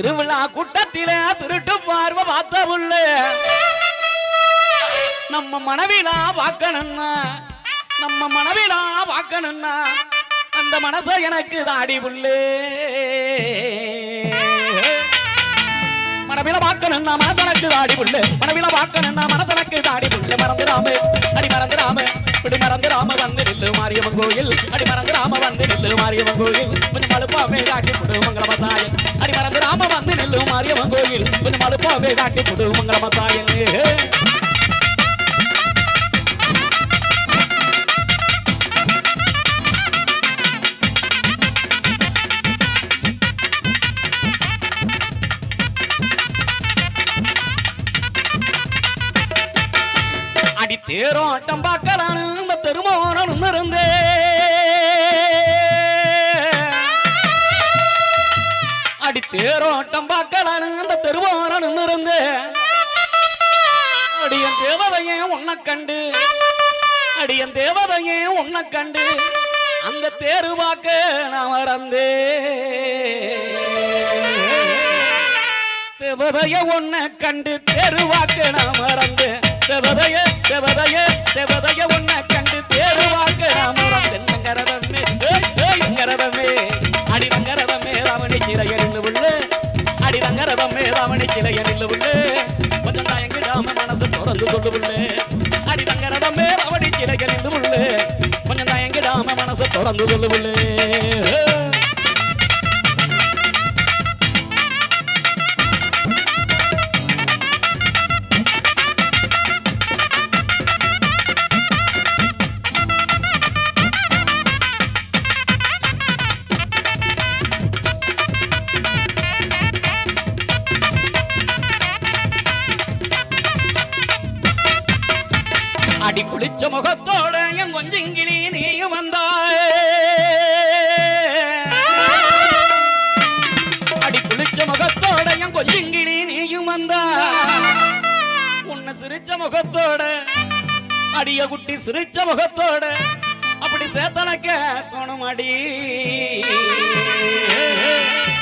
திருவிழா கூட்டத்தில திருட்டு பார்வை பார்த்த உள்ள நம்ம மனைவிலா வாக்கணும்னா நம்ம மனைவிலா வாக்கணும்னா அந்த மனச எனக்கு தாடி புள்ளு மனவில பார்க்கணும்னா மனதனக்கு தாடி புள்ளு மனவில பார்க்கணும்னா மனதனக்கு தாடி புள்ளு மறந்துடாம அடி மறந்துடாம இப்படி மறந்துடாம வந்து நில்லு மாரியம்மன் கோயில். அடி மறந்துடாம வந்து நில்லு மாரியம்மன் கோயில். கொஞ்சம் மழுப்பாவே காட்டி புடு மாரியம்மன் கோயில். கொஞ்சம் அழுப்பாவே காட்டி புடு மங்களமசாயன் அடி தேரோட்டம் தேரோட்டம் பார்க்கலான்னு அந்த திருவோரம் இருந்து அடியன் தேவதையே உன்னை கண்டு அடியன் தேவதையே உன்னை கண்டு அந்த தேரு பார்க்க நான் மறந்தே. தேவதைய உன்னை கண்டு தெருவாக்க நான் மறந்தேன் தேவதைய தேவதைய தேவதைய உன்னை கண்டு தேருவாக்க நான் மறந்து திறந்து சொல்லு உள்ள அடி நங்கரதமே அவடி சிலைய நில்லு உள்ள கொஞ்சம் தயங்கிடாம மனசு தொடர்ந்து சொல்லு உள்ள ஆடி குளிச்ச முகத்தோட என் கொஞ்சிங்கிளி நீயும் வந்தாய். அடி குளிச்ச முகத்தோட என் கொஞ்சிங்கிளி நீயும் வந்தா உன்னை சிரிச்ச முகத்தோட அடிய குட்டி சிரிச்ச முகத்தோட அப்படி சேத்தனக்க தோணும் அடி.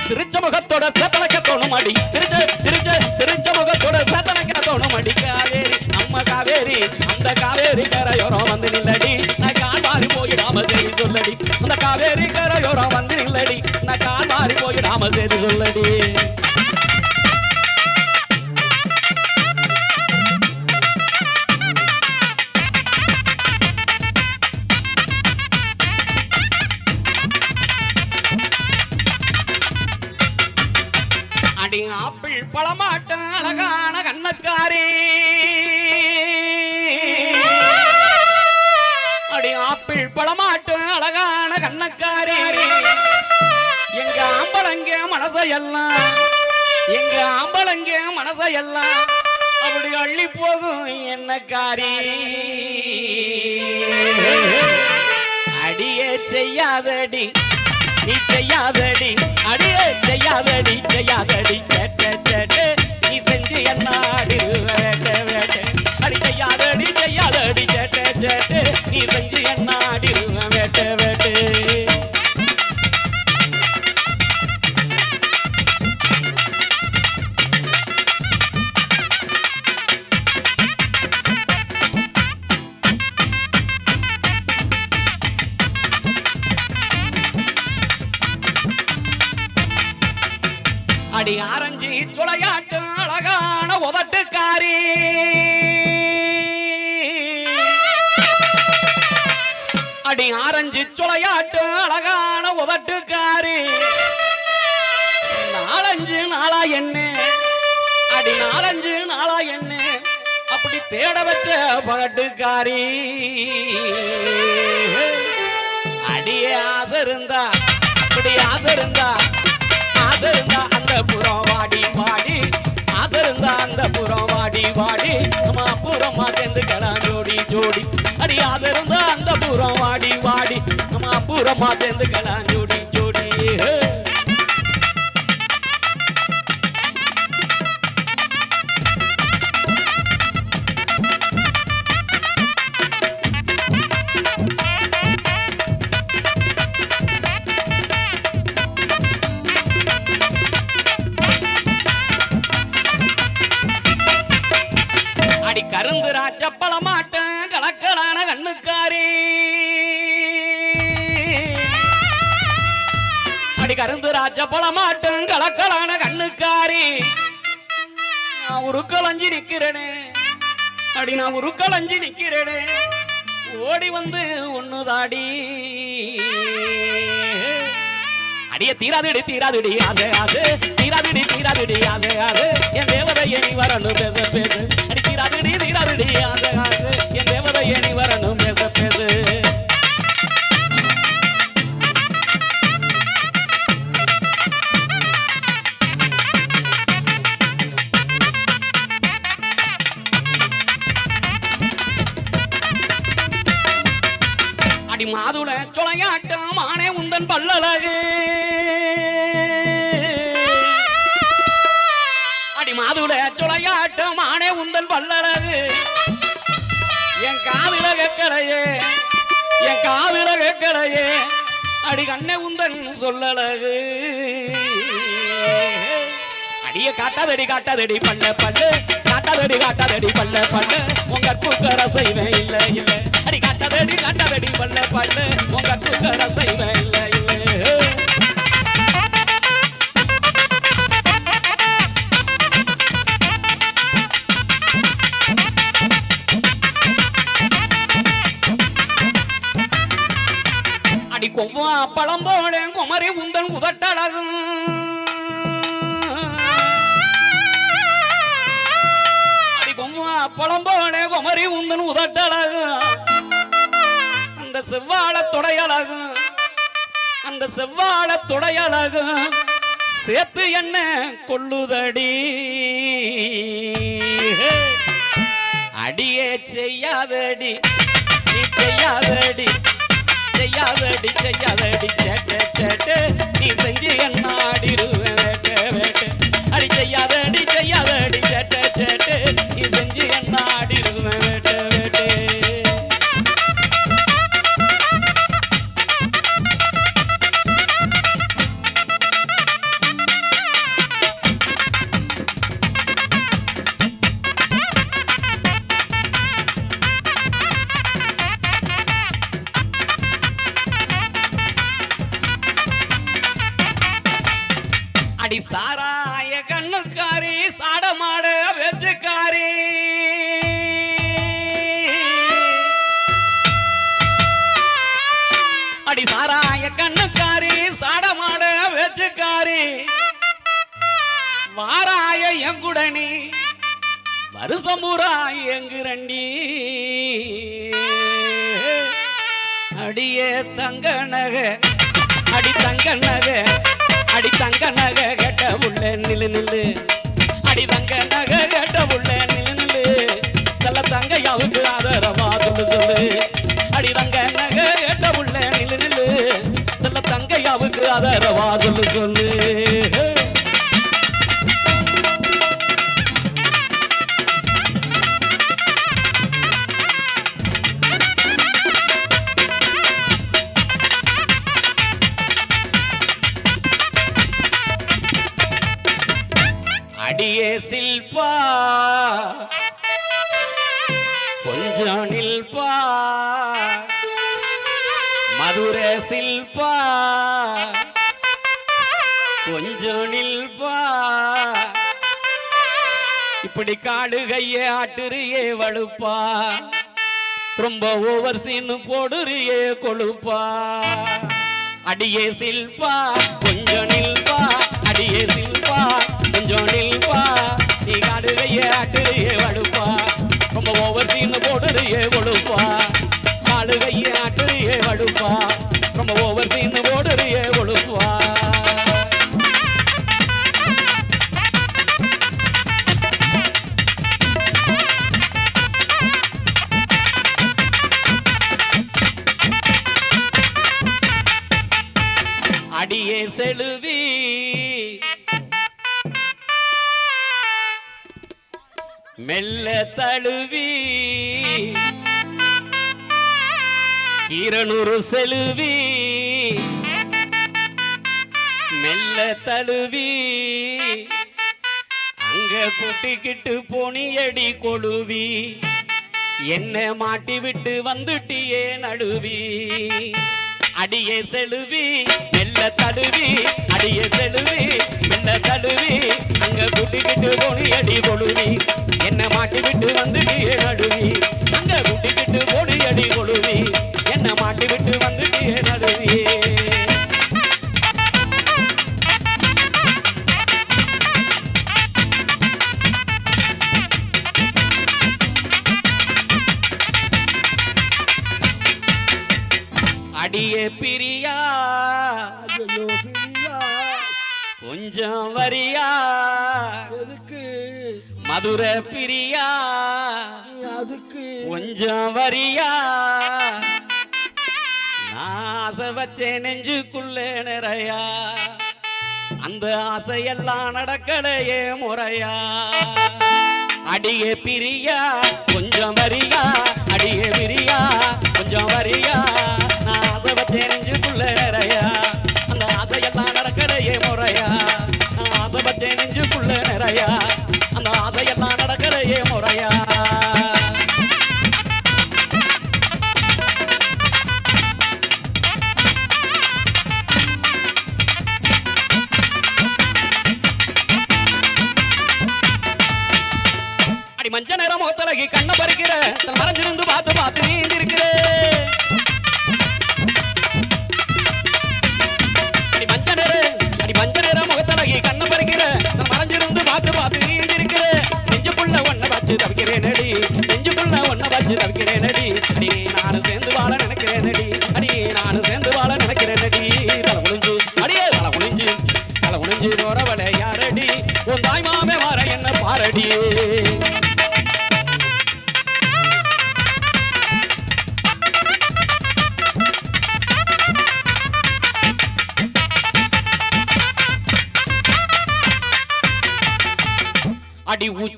சிரிச்ச முகத்தோட சேத்தனக்க தோணும் அடி. சிரிச்ச சிரிச்ச சிரிச்ச முகத்தோட சேத்தனக்க தோணும் அடி. காவேரி நம்ம காவேரி அந்த காவேரி கரையோரம் வந்து நில்லடி. நான் கால் மாறி போயிடாம சரி சொல்லடி. அந்த காவேரி கரையோரம் வந்து நில்லடி. நான் கால் மாறி போயிடாம சரி சொல்லடி. பழமாட்டும் அழகான கண்ணக்காரி. எங்க ஆம்பளங்க மனசையெல்லாம் எங்க ஆம்பளங்க மனசையெல்லாம் அப்படி அள்ளி போகும் என்னக்காரி. அடியே செய்யாதடி நீ செய்யாதடி அடியே செய்யாதடி செய்யாதடி கேட்ட கேட்டு நீ செஞ்சு என்ன ஆடி நீ செஞ்சு என்ன வீட்டுக்காரி. நாலஞ்சு நாளா என்ன. அடி நாலஞ்சு நாளா என்ன. அப்படி தேட வச்ச பாட்டுக்காரி. அடியே ஆசை இருந்தா அப்படி ஆசை இருந்தா ஆசை இருந்தா அந்த புறம் வாடி வாடி. ஆசை இருந்தா அந்த புறம் வாடி வாடி. நம்ம அப்புறமா சேர்ந்துக்கலாம் ஜோடி ஜோடி. அடி ஆசை இருந்தா அந்த புறம் வாடி வாடி. நம்ம அப்புறமா சேர்ந்துக்கலாம் ஜோடி உருக்கள் உருக்களஞ்சி நிக்கிறேனே அடி நான் உருக்களஞ்சி நிக்கிறேனே ஓடி வந்து ஒண்ணுதாடி. அடிய தீராதுடி தீராதுடி அது அது தீராதுடி தீராதுடி அது அது என் தேவதையை நீ வரணும் பேச பேசு. அடி தீராதுடி தீராதுடி அது அது என் தேவதையை நீ வரணும் பேச பேசு. அடி மாதுள சொலையாட்டம் மானே உந்தன் பல்லழகு. அடி மாதுள சொலையாட்டம் மானே உந்தன் பல்லழகு. என் காவில கேட்கலையே என் காவில கேட்கலையே அடி கண்ணே உந்தன் சொல்லழகு. அடிய காட்டாதடி காட்டாதடி பல்ல பல்லு. காட்டாதடி காட்டாதடி பல்ல பல்லு. உங்க பூக்கர செய்வேன் அடி காட்டாதடி காட்டாதடி பல்ல பல்லு உங்க பூக்கர செய்வேன் இல்லை. அடி கொவ்வா பழம் போல குமரி உந்தன் உதட்டழகும் அடி கொவ்வா பழம் போல குமரி உந்தன் உதட்டழகும் அந்த செவ்வாழ தொடையழகும் அந்த செவ்வாழ தொடையழகும் சேர்த்து என்ன கொள்ளுதடி அடியே செய்யாதடி நீ செய்யாதடி செய்யாதடி செய்யாதடி. சேட்ட சேட்டு நீ செஞ்சு என்ன ஆடிருவேன் வேட்ட அடி செய்யாதடி செய்யாதடி. வெச்சுக்காரி வாராய எங்குடனி வருஷம் எங்குரண்டி. அடியே தங்க நக அடி தங்க நக அடி தங்க நக கெட்ட உள்ள நிலு நில்லு. அடி தங்க நக கெட்ட உள்ள நிலு நில்லு. செல்ல தங்கையாவுக்கு ஆதரவா சொல்லு சொல்லு. அடி தங்க நக செல்ல தங்கையாவுக்கு ஆதரவா சொல்லு சொல்லு இப்படி காடு கைய ஆட்டுறியே வழுப்பா. ரொம்ப ஓவர் சீனு போடுறியே கொழுப்பா. அடியே சில்பா கொஞ்சம் நில்பா அடியே சில்பா கொஞ்சம் நில்பா. அடியே செழுவி. மெல்ல தழுவி. இருநூறு செழுவி. மெல்ல தழுவி. அங்க கூட்டிக்கிட்டு போனியடி கொழுவி. என்ன மாட்டி விட்டு வந்துட்டியே நடுவி. அடியே செழுவி. மெல்ல தடுவி? அடிய செழுவி மெல்ல தடுவி? அங்க குட்டிக்கிட்டு போனி அடி கொழுவி. என்ன மாட்டி விட்டு நீ நடுவி. அங்க குட்டிக்கிட்டு போனி அடி கொழுவி. என்ன மாட்டி விட்டு வந்துட்டியே நடுவி பிரியா ஐயோ பிரியா கொஞ்சம் வரியா? எதுக்கு? மதுர பிரியா? அதுக்கு. கொஞ்சம் வரியா? ஆசை வச்சேன் நெஞ்சுக்குள்ள நிறையா. அந்த ஆசையெல்லாம் நடக்கலையே முறையா. அடியே பிரியா கொஞ்சம் வரியா? அடியே பிரியா கொஞ்சம் வரியா? நான் ஆசை வச்சேன் நெஞ்சுக்குள்ள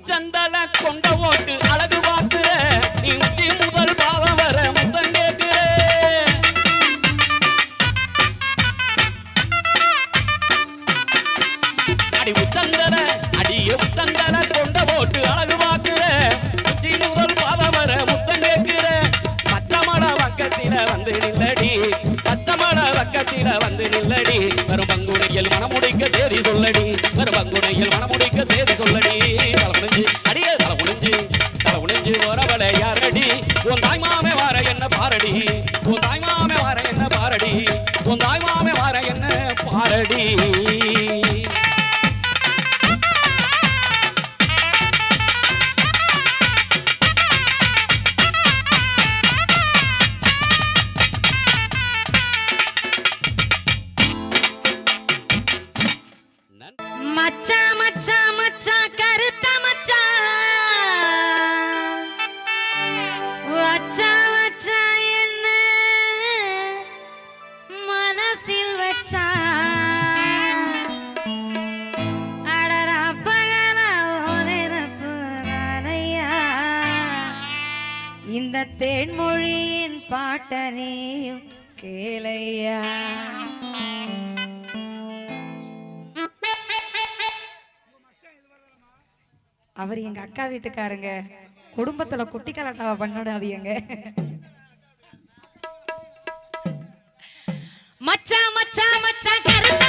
அடி கொண்ட ஓட்டு அழகு பார்த்து நீ உச்சி முதல் பாவம் வர முத்தம் கேட்கிற. அடி உத்தந்தல அடியே உத்தந்த வரவளை யாரடி? உன் தாய்மாமே வார என்ன பாரடி? உன் தாய்மா பாட்டனையும் கேளையா? அவர் எங்க அக்கா வீட்டுக்காரங்க. குடும்பத்துல குட்டி கலாட்டாவை பண்ணாதீங்க மச்சா மச்சா மச்சா கருத்த